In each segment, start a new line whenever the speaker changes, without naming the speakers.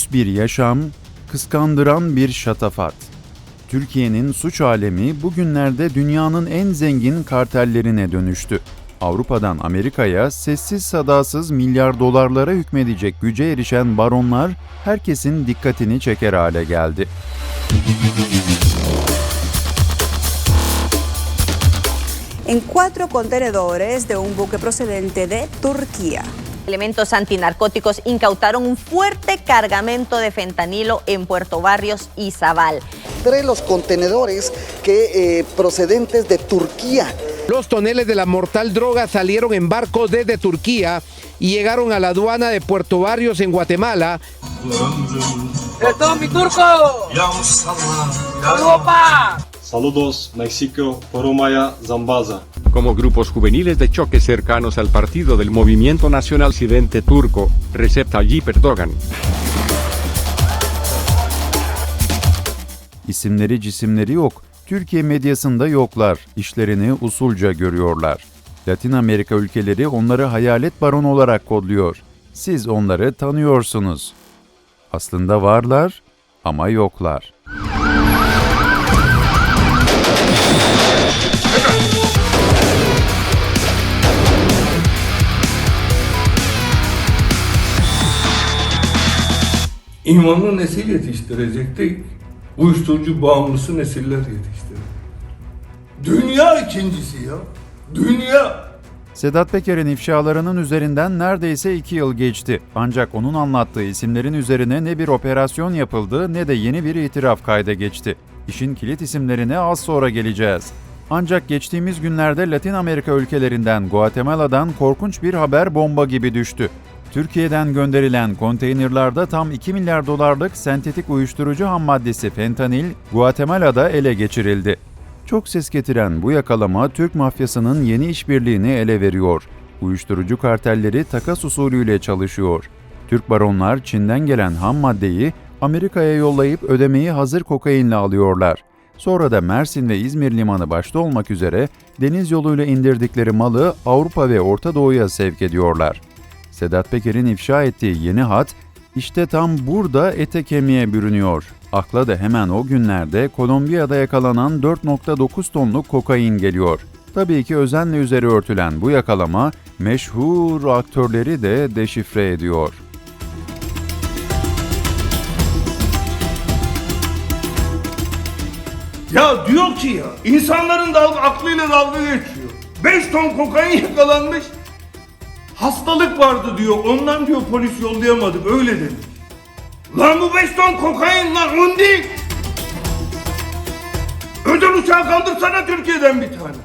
lüks bir yaşam, kıskandıran bir şatafat. Türkiye'nin suç alemi bugünlerde dünyanın en zengin kartellerine dönüştü. Avrupa'dan Amerika'ya sessiz sadasız milyar dolarlara hükmedecek güce erişen baronlar herkesin dikkatini çeker hale geldi.
en cuatro contenedores de un buque procedente de Turquía.
Elementos antinarcóticos incautaron un fuerte cargamento de fentanilo en Puerto Barrios y Zabal.
entre los contenedores que eh, procedentes de Turquía.
Los toneles de la mortal droga salieron en barco desde Turquía y llegaron a la aduana de Puerto Barrios en Guatemala.
¡Esto mi turco!
Saludos, México, Poromaya, Zambaza.
Como grupos juveniles de choque cercanos al partido del Movimiento Nacional Occidente Turco, Recep Tayyip Erdogan.
İsimleri cisimleri yok. Türkiye medyasında yoklar. İşlerini usulca görüyorlar. Latin Amerika ülkeleri onları hayalet baron olarak kodluyor. Siz onları tanıyorsunuz. Aslında varlar ama yoklar.
İmanlı nesil yetiştirecektik. Uyuşturucu bağımlısı nesiller yetiştirdik. Dünya ikincisi ya. Dünya.
Sedat Peker'in ifşalarının üzerinden neredeyse iki yıl geçti. Ancak onun anlattığı isimlerin üzerine ne bir operasyon yapıldı ne de yeni bir itiraf kayda geçti. İşin kilit isimlerine az sonra geleceğiz. Ancak geçtiğimiz günlerde Latin Amerika ülkelerinden Guatemala'dan korkunç bir haber bomba gibi düştü. Türkiye'den gönderilen konteynerlarda tam 2 milyar dolarlık sentetik uyuşturucu ham maddesi fentanil Guatemala'da ele geçirildi. Çok ses getiren bu yakalama Türk mafyasının yeni işbirliğini ele veriyor. Uyuşturucu kartelleri takas usulüyle çalışıyor. Türk baronlar Çin'den gelen ham maddeyi Amerika'ya yollayıp ödemeyi hazır kokainle alıyorlar. Sonra da Mersin ve İzmir limanı başta olmak üzere deniz yoluyla indirdikleri malı Avrupa ve Orta Doğu'ya sevk ediyorlar. Sedat Peker'in ifşa ettiği yeni hat işte tam burada ete kemiğe bürünüyor. Akla da hemen o günlerde Kolombiya'da yakalanan 4.9 tonluk kokain geliyor. Tabii ki özenle üzeri örtülen bu yakalama meşhur aktörleri de deşifre ediyor.
Ya diyor ki ya insanların dalga, aklıyla dalga geçiyor. 5 ton kokain yakalanmış. Hastalık vardı diyor. Ondan diyor polis yollayamadık. Öyle demiş. Lan bu 5 ton kokain lan un değil. Özel uçağı kaldırsana Türkiye'den bir tane.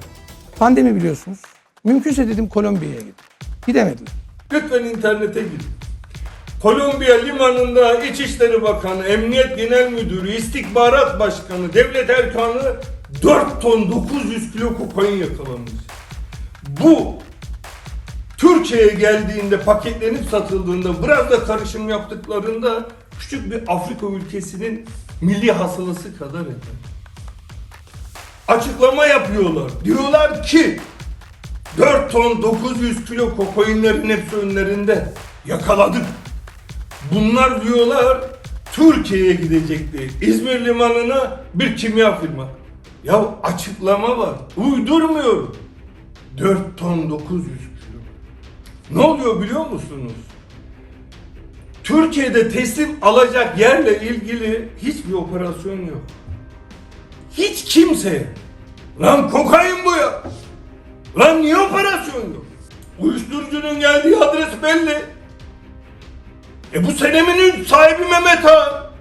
Pandemi biliyorsunuz. Mümkünse dedim Kolombiya'ya gidin. Gidemediler.
Lütfen internete girin. Kolombiya limanında İçişleri Bakanı, Emniyet Genel Müdürü, İstihbarat Başkanı, Devlet Erkanı 4 ton 900 kilo kokain yakalamış. Bu Türkiye'ye geldiğinde paketlenip satıldığında biraz da karışım yaptıklarında küçük bir Afrika ülkesinin milli hasılası kadar eder. Açıklama yapıyorlar. Diyorlar ki 4 ton 900 kilo kokainlerin hepsi önlerinde. Yakaladık. Bunlar diyorlar Türkiye'ye gidecekti. İzmir limanına bir kimya firma. Ya açıklama var. Uydurmuyorum. 4 ton 900 kilo. Ne oluyor biliyor musunuz? Türkiye'de teslim alacak yerle ilgili hiçbir operasyon yok. Hiç kimse. Lan kokain bu ya. Lan niye operasyon yok? Uyuşturucunun geldiği adres belli. E bu senemin sahibi Mehmet Ağa.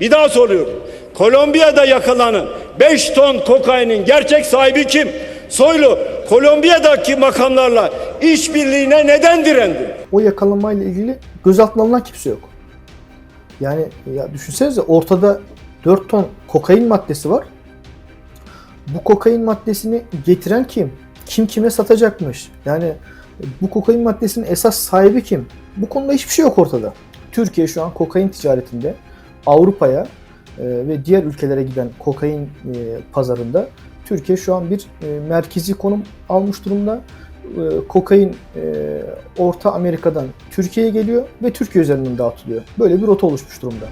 Bir daha soruyorum. Kolombiya'da yakalanan 5 ton kokainin gerçek sahibi kim? Soylu, Kolombiya'daki makamlarla işbirliğine neden direndi?
o yakalamayla ilgili gözaltına alınan kimse yok. Yani ya düşünsenize ortada 4 ton kokain maddesi var. Bu kokain maddesini getiren kim? Kim kime satacakmış? Yani bu kokain maddesinin esas sahibi kim? Bu konuda hiçbir şey yok ortada. Türkiye şu an kokain ticaretinde Avrupa'ya e, ve diğer ülkelere giden kokain e, pazarında Türkiye şu an bir e, merkezi konum almış durumda. E, kokain e, Orta Amerika'dan Türkiye'ye geliyor ve Türkiye üzerinden dağıtılıyor. Böyle bir rota oluşmuş durumda.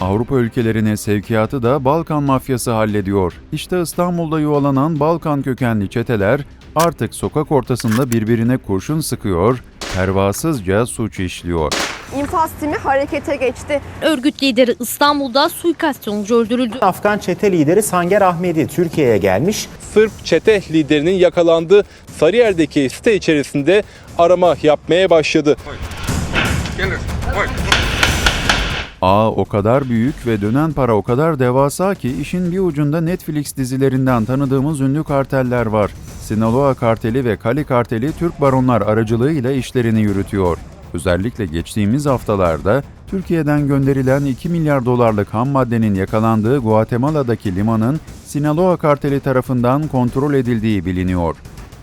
Avrupa ülkelerine sevkiyatı da Balkan mafyası hallediyor. İşte İstanbul'da yuvalanan Balkan kökenli çeteler artık sokak ortasında birbirine kurşun sıkıyor, pervasızca suç işliyor.
İnfaz timi harekete geçti.
Örgüt lideri İstanbul'da suikast sonucu öldürüldü.
Afgan çete lideri Sanger Ahmedi Türkiye'ye gelmiş.
Sırp çete liderinin yakalandığı Sarıyer'deki site içerisinde arama yapmaya başladı.
Ağ o kadar büyük ve dönen para o kadar devasa ki işin bir ucunda Netflix dizilerinden tanıdığımız ünlü karteller var. Sinaloa karteli ve Kali karteli Türk baronlar aracılığıyla işlerini yürütüyor. Özellikle geçtiğimiz haftalarda Türkiye'den gönderilen 2 milyar dolarlık ham maddenin yakalandığı Guatemala'daki limanın Sinaloa karteli tarafından kontrol edildiği biliniyor.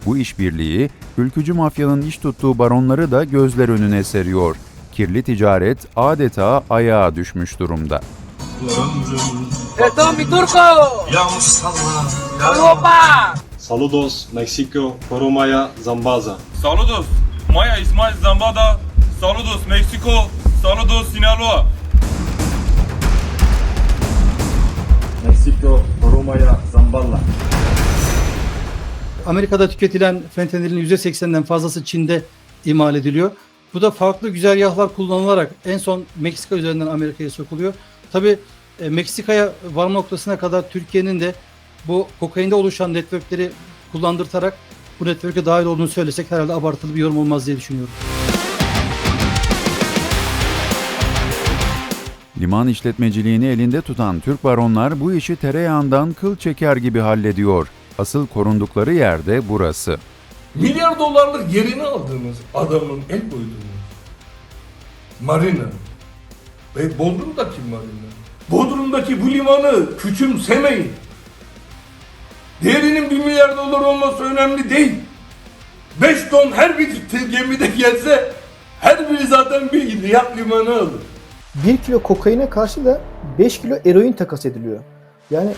Bu işbirliği ülkücü mafyanın iş tuttuğu baronları da gözler önüne seriyor. Kirli ticaret adeta ayağa düşmüş durumda.
Saludos Mexico, Koromaya, Zambaza.
Saludos, Maya İsmail Zambada. Saludos Meksiko. Saludos Sinaloa.
Mexico, Koromaya, Zamballa.
Amerika'da tüketilen fentanilin %80'den fazlası Çin'de imal ediliyor. Bu da farklı güzergahlar kullanılarak en son Meksika üzerinden Amerika'ya sokuluyor. Tabi Meksika'ya varma noktasına kadar Türkiye'nin de bu kokainde oluşan networkleri kullandırtarak bu network'e dahil olduğunu söylesek herhalde abartılı bir yorum olmaz diye düşünüyorum.
Liman işletmeciliğini elinde tutan Türk baronlar bu işi tereyağından kıl çeker gibi hallediyor. Asıl korundukları yerde burası.
Milyar dolarlık yerini aldığımız adamın el koyduğumuz marina ve Bodrum'daki marina. Bodrum'daki bu limanı küçümsemeyin. Değerinin 1 milyar dolar olması önemli değil. 5 ton her bir gemide gelse her biri zaten bir yat limanı alır.
1 kilo kokaine karşı da 5 kilo eroin takas ediliyor. Yani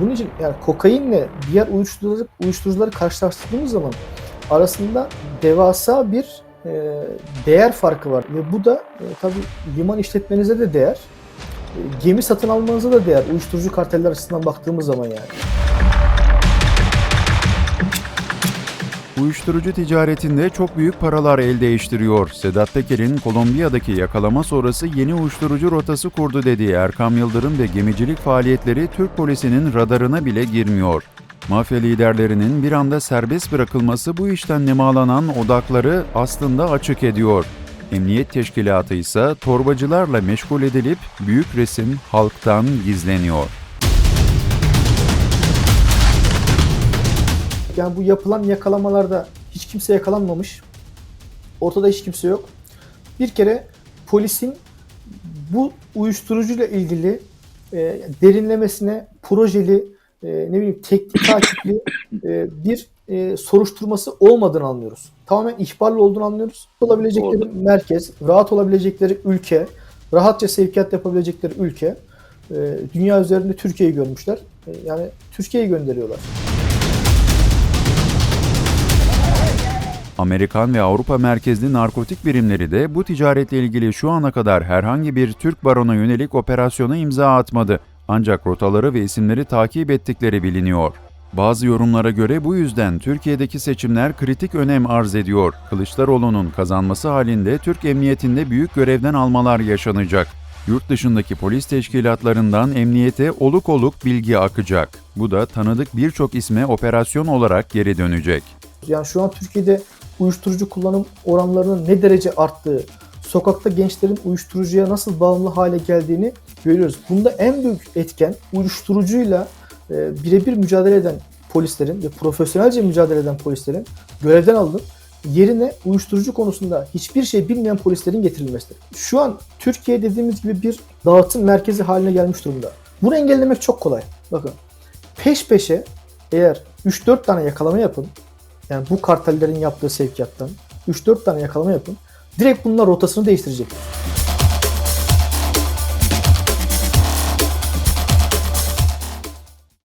bunun için yani kokainle diğer uyuşturucuları, uyuşturucuları karşılaştırdığımız zaman arasında devasa bir e, değer farkı var ve bu da e, tabii liman işletmenize de değer. E, gemi satın almanıza da değer. Uyuşturucu karteller açısından baktığımız zaman yani.
Uyuşturucu ticaretinde çok büyük paralar el değiştiriyor. Sedat Peker'in Kolombiya'daki yakalama sonrası yeni uyuşturucu rotası kurdu dediği Erkam Yıldırım ve gemicilik faaliyetleri Türk polisinin radarına bile girmiyor. Mafya liderlerinin bir anda serbest bırakılması bu işten nemalanan odakları aslında açık ediyor. Emniyet teşkilatı ise torbacılarla meşgul edilip büyük resim halktan gizleniyor.
Yani bu yapılan yakalamalarda hiç kimse yakalanmamış. Ortada hiç kimse yok. Bir kere polisin bu uyuşturucuyla ilgili e, derinlemesine projeli, e, ne bileyim teknik takipli e, bir e, soruşturması olmadığını anlıyoruz. Tamamen ihbarlı olduğunu anlıyoruz. Olabilecekleri merkez, rahat olabilecekleri ülke, rahatça sevkiyat yapabilecekleri ülke. E, dünya üzerinde Türkiye'yi görmüşler. E, yani Türkiye'yi gönderiyorlar.
Amerikan ve Avrupa merkezli narkotik birimleri de bu ticaretle ilgili şu ana kadar herhangi bir Türk barona yönelik operasyona imza atmadı. Ancak rotaları ve isimleri takip ettikleri biliniyor. Bazı yorumlara göre bu yüzden Türkiye'deki seçimler kritik önem arz ediyor. Kılıçdaroğlu'nun kazanması halinde Türk emniyetinde büyük görevden almalar yaşanacak. Yurt dışındaki polis teşkilatlarından emniyete oluk oluk bilgi akacak. Bu da tanıdık birçok isme operasyon olarak geri dönecek.
Yani şu an Türkiye'de uyuşturucu kullanım oranlarının ne derece arttığı, sokakta gençlerin uyuşturucuya nasıl bağımlı hale geldiğini görüyoruz. Bunda en büyük etken uyuşturucuyla e, birebir mücadele eden polislerin ve profesyonelce mücadele eden polislerin görevden alınıp yerine uyuşturucu konusunda hiçbir şey bilmeyen polislerin getirilmesidir. Şu an Türkiye dediğimiz gibi bir dağıtım merkezi haline gelmiş durumda. Bunu engellemek çok kolay. Bakın peş peşe eğer 3-4 tane yakalama yapın, yani bu kartellerin yaptığı sevkiyattan 3-4 tane yakalama yapın. Direkt bunlar rotasını değiştirecek.